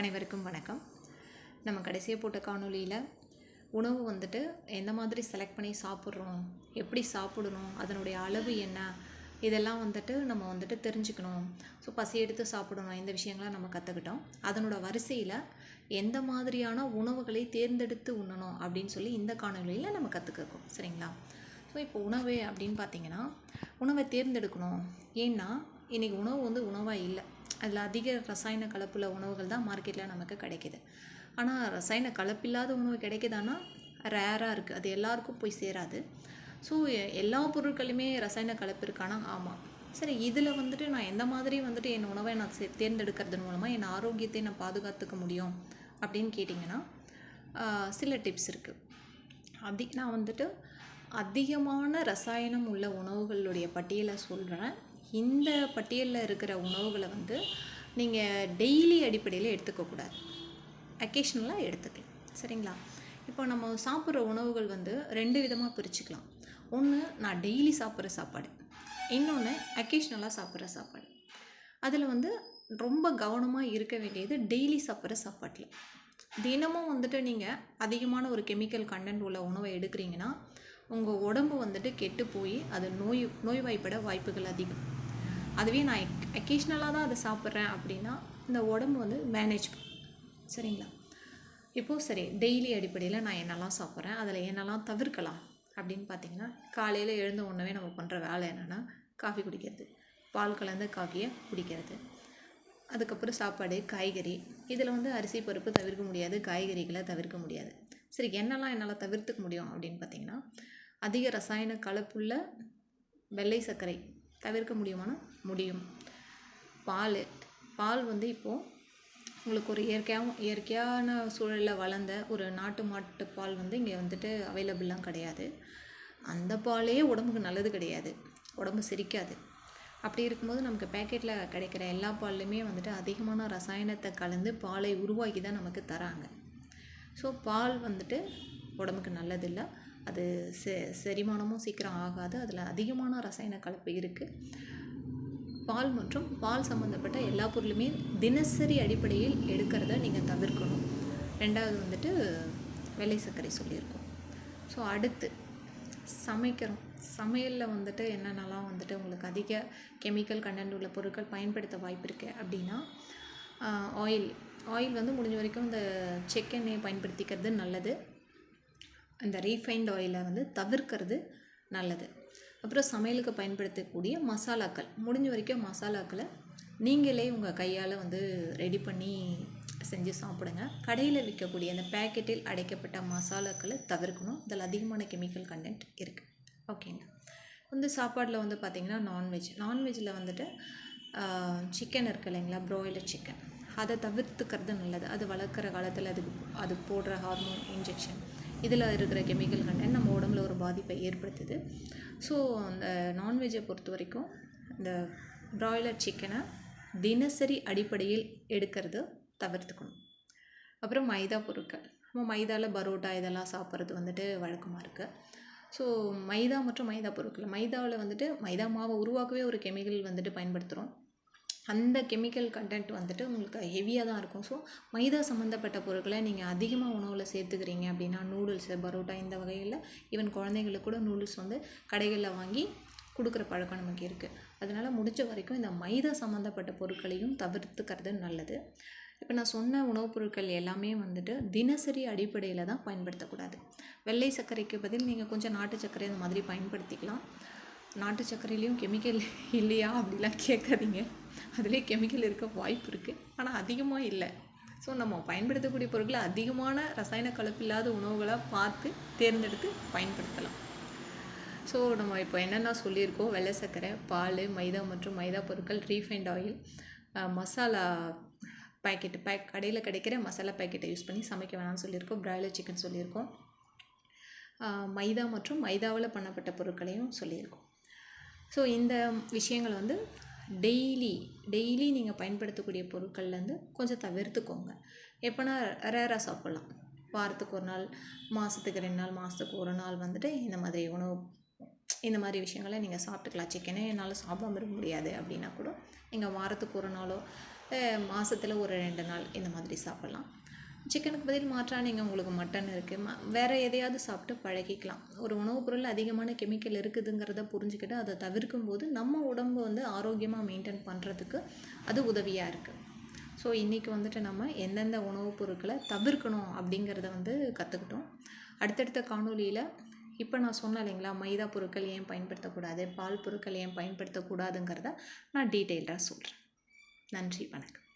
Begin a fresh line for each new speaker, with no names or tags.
அனைவருக்கும் வணக்கம். நம்ம கடைசியாக போட்ட காணொளியில் உணவு வந்துட்டு எந்த மாதிரி செலக்ட் பண்ணி சாப்பிட்றோம் எப்படி சாப்பிடணும் அதனுடைய அளவு என்ன இதெல்லாம் வந்துட்டு நம்ம வந்துட்டு தெரிஞ்சுக்கணும். ஸோ பசி எடுத்து சாப்பிடணும் இந்த விஷயங்களாம் நம்ம கற்றுக்கிட்டோம் அதனோட வரிசையில் எந்த மாதிரியான உணவுகளை தேர்ந்தெடுத்து உண்ணணும் அப்படின்னு சொல்லி இந்த காணொலியில் நம்ம கற்றுக்கிறோம் சரிங்களா? ஸோ இப்போ உணவு அப்படின்னு பார்த்தீங்கன்னா உணவை தேர்ந்தெடுக்கணும். ஏன்னா இன்றைக்கி உணவு வந்து உணவாக இல்லை. அதில் அதிக ரசாயன கலப்புள்ள உணவுகள் தான் மார்க்கெட்டில் நமக்கு கிடைக்கிது. ஆனால் ரசாயன கலப்பில்லாத உணவு கிடைக்குதானா ரேராக இருக்குது அது எல்லாருக்கும் போய் சேராது. ஸோ எல்லா பொருட்களுமே ரசாயன கலப்பு இருக்கானா? ஆமாம் சரி இதில் வந்துட்டு நான் எந்த மாதிரி வந்துட்டு என் உணவை நான் சே தேர்ந்தெடுக்கிறது மூலமாக என் ஆரோக்கியத்தை நான் பாதுகாத்துக்க முடியும் அப்படின்னு கேட்டிங்கன்னா சில டிப்ஸ் இருக்குது அதி நான் வந்துட்டு அதிகமான ரசாயனம் உள்ள உணவுகளுடைய பட்டியலை சொல்கிறேன் இந்த பட்டியலில் இருக்கிற உணவுகளை வந்து நீங்கள் டெய்லி அடிப்படையில் எடுத்துக்கக்கூடாது அக்கேஷனலாக எடுத்துக்கலாம். சரிங்களா? இப்போ நம்ம சாப்பிட்ற உணவுகள் வந்து ரெண்டு விதமாக பிரிச்சுக்கலாம். ஒன்று நான் டெய்லி சாப்பிட்ற சாப்பாடு. இன்னொன்று அக்கேஷ்னலாக சாப்பிட்ற சாப்பாடு. அதில் வந்து ரொம்ப கவனமாக இருக்க வேண்டியது டெய்லி சாப்பிட்ற சாப்பாட்டில். தினமும் வந்துட்டு நீங்கள் அதிகமான ஒரு கெமிக்கல் கண்டென்ட் உள்ள உணவை எடுக்கிறீங்கன்னா உங்கள் உடம்பு வந்துட்டு கெட்டு போய் அது நோய் நோய்வாய்ப்பட வாய்ப்புகள் அதிகம். அதுவே நான் அக்கேஷ்னலாக தான் அதை சாப்பிட்றேன் அப்படின்னா இந்த உடம்பு வந்து மேனேஜ் சரிங்களா? இப்போது சரி டெய்லி அடிப்படையில் நான் என்னெல்லாம் சாப்பிட்றேன் அதில் என்னெல்லாம் தவிர்க்கலாம் அப்படின்னு பார்த்தீங்கன்னா காலையில் எழுந்த உடனே நம்ம பண்ணுற வேலை என்னென்னா காஃபி குடிக்கிறது பால் கலந்த காஃபியை குடிக்கிறது. அதுக்கப்புறம் சாப்பாடு காய்கறி. இதில் வந்து அரிசி பருப்பு தவிர்க்க முடியாது காய்கறிகளை தவிர்க்க முடியாது. சரி என்னெல்லாம் என்னால் தவிர்த்துக்க முடியும் அப்படின்னு பார்த்தீங்கன்னா அதிக ரசாயன கலப்புள்ள வெள்ளை சர்க்கரை தவிர்க்க முடியுமானா முடியும். பால் பால் வந்து இப்போது உங்களுக்கு ஒரு இயற்கையாகவும் இயற்கையான சூழலில் வளர்ந்த ஒரு நாட்டு மாட்டு பால் வந்து இங்கே வந்துட்டு அவைலபிளாக கிடையாது. அந்த பாலே உடம்புக்கு நல்லது கிடையாது. உடம்பு செரிக்காது. அப்படி இருக்கும்போது நமக்கு பேக்கெட்டில் கிடைக்கிற எல்லா பால்லையுமே வந்துட்டு அதிகமான ரசாயனத்தை கலந்து பாலை உருவாக்கி தான் நமக்கு தராங்க. ஸோ பால் வந்துட்டு உடம்புக்கு நல்லதில்லை. அது செ செரிமானமும் சீக்கிரம் ஆகாது. அதில் அதிகமான ரசாயன கலப்பு இருக்குது பால் மற்றும் பால் சம்மந்தப்பட்ட எல்லா பொருளுமே தினசரி அடிப்படையில் எடுக்கிறத நீங்கள் தவிர்க்கணும். ரெண்டாவது வந்துட்டு வெள்ளை சர்க்கரை சொல்லியிருக்கோம். ஸோ அடுத்து சமைக்கிறோம். சமையலில் வந்துட்டு என்னென்னலாம் வந்துட்டு உங்களுக்கு அதிக கெமிக்கல் கண்டென்ட் உள்ள பொருட்கள் பயன்படுத்த வாய்ப்பு இருக்குது அப்படின்னா ஆயில் ஆயில் வந்து முடிஞ்ச வரைக்கும் இந்த செக்கெண்ணெய் பயன்படுத்திக்கிறது நல்லது. அந்த ரீஃபைண்ட் ஆயிலை வந்து தவிர்க்கிறது நல்லது. அப்புறம் சமையலுக்கு பயன்படுத்தக்கூடிய மசாலாக்கள். முடிஞ்ச வரைக்கும் மசாலாக்களை நீங்களே உங்கள் கையால் வந்து ரெடி பண்ணி செஞ்சு சாப்பிடுங்க. கடையில் விற்கக்கூடிய அந்த பேக்கெட்டில் அடைக்கப்பட்ட மசாலாக்களை தவிர்க்கணும். அதில் அதிகமான கெமிக்கல் கண்டென்ட் இருக்குது ஓகேங்க வந்து சாப்பாடில் வந்து பார்த்திங்கன்னா நான்வெஜ் நான்வெஜ்ஜில் வந்துட்டு சிக்கன் இருக்கு இல்லைங்களா? ப்ராய்லர் சிக்கன் அதை தவிர்த்துக்கிறது நல்லது. அது வளர்க்குற காலத்தில் அதுக்கு அது போடுற ஹார்மோன் இன்ஜெக்ஷன் இதில் இருக்கிற கெமிக்கல் கண்டென்ட் நம்ம உடம்புல ஒரு பாதிப்பை ஏற்படுத்துது. ஸோ அந்த நான்வெஜ்ஜை பொறுத்த வரைக்கும் இந்த ப்ராய்லர் சிக்கனை தினசரி அடிப்படையில் எடுக்கிறது தவிர்த்துக்கணும். அப்புறம் மைதா பொருட்கள். நம்ம மைதாவில் பரோட்டா இதெல்லாம் சாப்பிட்றது வந்துட்டு வழக்கமாக இருக்குது ஸோ மைதா மற்றும் மைதா பொருட்கள். மைதாவில் வந்துட்டு மைதா மாவை உருவாக்கவே ஒரு கெமிக்கல் வந்துட்டு பயன்படுத்துகிறோம் அந்த கெமிக்கல் கண்டென்ட் வந்துட்டு உங்களுக்கு ஹெவியாக தான் இருக்கும். ஸோ மைதா சம்மந்தப்பட்ட பொருட்களை நீங்கள் அதிகமாக உணவில் சேர்த்துக்கிறீங்க அப்படின்னா நூடுல்ஸு பரோட்டா இந்த வகையில் ஈவன் குழந்தைங்களுக்கு கூட நூடுல்ஸ் வந்து கடைகளில் வாங்கி கொடுக்குற பழக்கம் நமக்கு இருக்குது அதனால் முடிஞ்ச வரைக்கும் இந்த மைதா சம்மந்தப்பட்ட பொருட்களையும் தவிர்த்துக்கிறது நல்லது. இப்போ நான் சொன்ன உணவுப் பொருட்கள் எல்லாமே வந்துட்டு தினசரி அடிப்படையில் தான் பயன்படுத்தக்கூடாது. வெள்ளை சர்க்கரைக்கு பதில் நீங்கள் கொஞ்சம் நாட்டு சர்க்கரை இந்த மாதிரி பயன்படுத்திக்கலாம். நாட்டு சர்க்கரையிலையும் கெமிக்கல் இல்லையா அப்படிலாம் கேட்காதீங்க. அதுலேயே கெமிக்கல் இருக்க வாய்ப்பு இருக்குது ஆனால் அதிகமாக இல்லை. ஸோ நம்ம பயன்படுத்தக்கூடிய பொருட்களை அதிகமான ரசாயன கலப்பில்லாத உணவுகளாக பார்த்து தேர்ந்தெடுத்து பயன்படுத்தலாம். ஸோ நம்ம இப்போ என்னென்ன சொல்லியிருக்கோம்? வெள்ளை சர்க்கரை பால் மைதா மற்றும் மைதா பொருட்கள் refined oil masala packet pack கடையில் கிடைக்கிற மசாலா பேக்கெட்டை யூஸ் பண்ணி சமைக்க வேணாம்னு சொல்லியிருக்கோம். பிராய்லர் சிக்கன் சொல்லியிருக்கோம். மைதா மற்றும் மைதாவில் பண்ணப்பட்ட பொருட்களையும் சொல்லியிருக்கோம். ஸோ இந்த விஷயங்கள் வந்து டெய்லி டெய்லி நீங்கள் பயன்படுத்தக்கூடிய பொருட்கள்லேருந்து கொஞ்சம் தவிர்த்துக்கோங்க. எப்போனா ரேராக சாப்பிட்லாம். வாரத்துக்கு ஒரு நாள் மாதத்துக்கு ரெண்டு நாள் மாதத்துக்கு ஒரு நாள் வந்துட்டு இந்த மாதிரி உணவு இந்த மாதிரி விஷயங்களை நீங்கள் சாப்பிட்டுக்கலாம். சிக்கனே என்னால் சாப்பிடாம இருக்க முடியாது அப்படின்னா கூட நீங்கள் வாரத்துக்கு ஒரு நாளோ மாதத்தில் ஒரு ரெண்டு நாள் இந்த மாதிரி சாப்பிட்லாம். சிக்கனுக்கு பதில் மாற்றாக நீங்கள் உங்களுக்கு மட்டன் இருக்குது ம வேறு எதையாவது சாப்பிட்டு பழகிக்கலாம். ஒரு உணவுப் பொருள் அதிகமான கெமிக்கல் இருக்குதுங்கிறத புரிஞ்சுக்கிட்டு அதை தவிர்க்கும் போது நம்ம உடம்பு வந்து ஆரோக்கியமாக மெயின்டைன் பண்ணுறதுக்கு அது உதவியாக இருக்குது ஸோ இன்றைக்கி வந்துட்டு நம்ம எந்தெந்த உணவுப் பொருட்களை தவிர்க்கணும் அப்படிங்கிறத வந்து கற்றுக்கிட்டோம் அடுத்தடுத்த காணொலியில் இப்போ நான் சொன்னேன் இல்லைங்களா மைதா பொருட்கள் ஏன் பயன்படுத்தக்கூடாது பால் பொருட்கள் ஏன் பயன்படுத்தக்கூடாதுங்கிறத நான் டீட்டெயில்டாக சொல்கிறேன் நன்றி வணக்கம்.